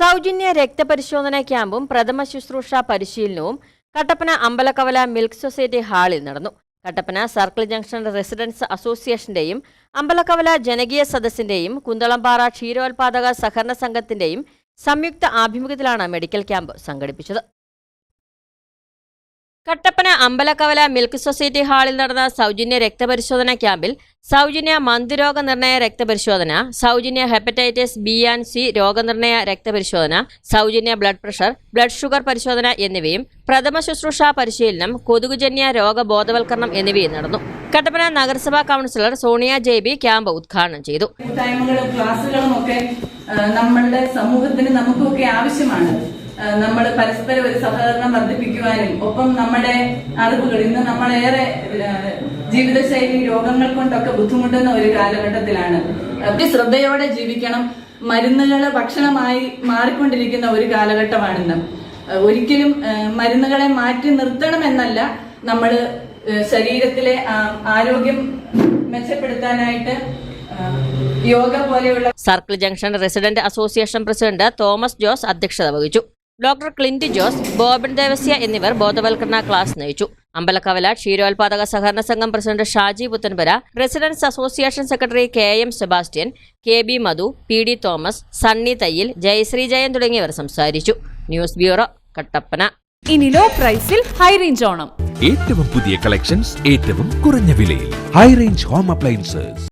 സൗജന്യ രക്തപരിശോധന ക്യാമ്പും പ്രഥമ ശുശ്രൂഷ പരിശീലനവും കട്ടപ്പന അമ്പലക്കവല മിൽക്ക് സൊസൈറ്റി ഹാളിൽ നടന്നു. കട്ടപ്പന സർക്കിൾ ജംഗ്ഷൻ റെസിഡൻസ് അസോസിയേഷന്റെയും അമ്പലക്കവല ജനകീയ സദസ്സിന്റെയും കുന്തളംപാറ ക്ഷീരോത്പാദക സഹകരണ സംഘത്തിന്റെയും സംയുക്ത ആഭിമുഖ്യത്തിലാണ് മെഡിക്കൽ ക്യാമ്പ് സംഘടിപ്പിച്ചത്. കട്ടപ്പന അമ്പലക്കവല മിൽക്ക് സൊസൈറ്റി ഹാളിൽ നടന്ന സൗജന്യ രക്തപരിശോധന ക്യാമ്പിൽ സൗജന്യ മന്ദുരോഗ നിർണയ രക്തപരിശോധന സൗജന്യ ഹെപ്പറ്റൈറ്റിസ് ബി ആൻഡ് സി രോഗനിർണയ രക്തപരിശോധന സൗജന്യ ബ്ലഡ് പ്രഷർ ബ്ലഡ് ഷുഗർ പരിശോധന എന്നിവയും പ്രഥമ ശുശ്രൂഷ പരിശീലനം കൊതുകുജന്യ രോഗബോധവൽക്കരണം എന്നിവയും നടന്നു. കട്ടപ്പന നഗരസഭാ കൗൺസിലർ സോണിയ ജെബി ക്യാമ്പ് ഉദ്ഘാടനം ചെയ്തു. ക്ലാസ്സുകളും ഒക്കെ നമ്മളുടെ സമൂഹത്തിന് നമുക്കൊക്കെ ആവശ്യമാണ്. നമ്മൾ പരസ്പരം ഒരു സഹകരണം വർദ്ധിപ്പിക്കുവാനും ഒപ്പം നമ്മുടെ അറിവുകൾ ഇന്ന് നമ്മളേറെ ജീവിതശൈലി രോഗങ്ങൾ കൊണ്ടൊക്കെ ബുദ്ധിമുട്ടുന്ന ഒരു കാലഘട്ടത്തിലാണ്. ശ്രദ്ധയോടെ ജീവിക്കണം. മരുന്നുകൾ ഭക്ഷണമായി മാറിക്കൊണ്ടിരിക്കുന്ന ഒരു കാലഘട്ടമാണിന്ന്. ഒരിക്കലും മരുന്നുകളെ മാറ്റി നിർത്തണമെന്നല്ല നമ്മൾ ശരീരത്തിലെ ആരോഗ്യം മെച്ചപ്പെടുത്താനായിട്ട് യോഗ പോലെയുള്ള circle junction resident association president Thomas Jose അധ്യക്ഷത വഹിച്ചു. ഡോക്ടർ ക്ലിന്റ് ജോസ് ബോബൻ ദേവസ്യ എന്നിവർ ബോധവൽക്കരണ ക്ലാസ് നയിച്ചു. അമ്പലക്കവല ക്ഷീരോത്പാദക സഹകരണ സംഘം president Shaji Puthenpura residence association secretary K M Sebastian K B Madhu P D Thomas Sunny Thayyil Jayasree Jayan തുടങ്ങിയവർ സംസാരിച്ചു. News bureau Kattappana. ഇനി ലോ പ്രൈസിൽ ഹൈ റേഞ്ച് ഓണം. ഏറ്റവും പുതിയ കളക്ഷൻസ് ഏറ്റവും കുറഞ്ഞ വിലയിൽ. High range home appliances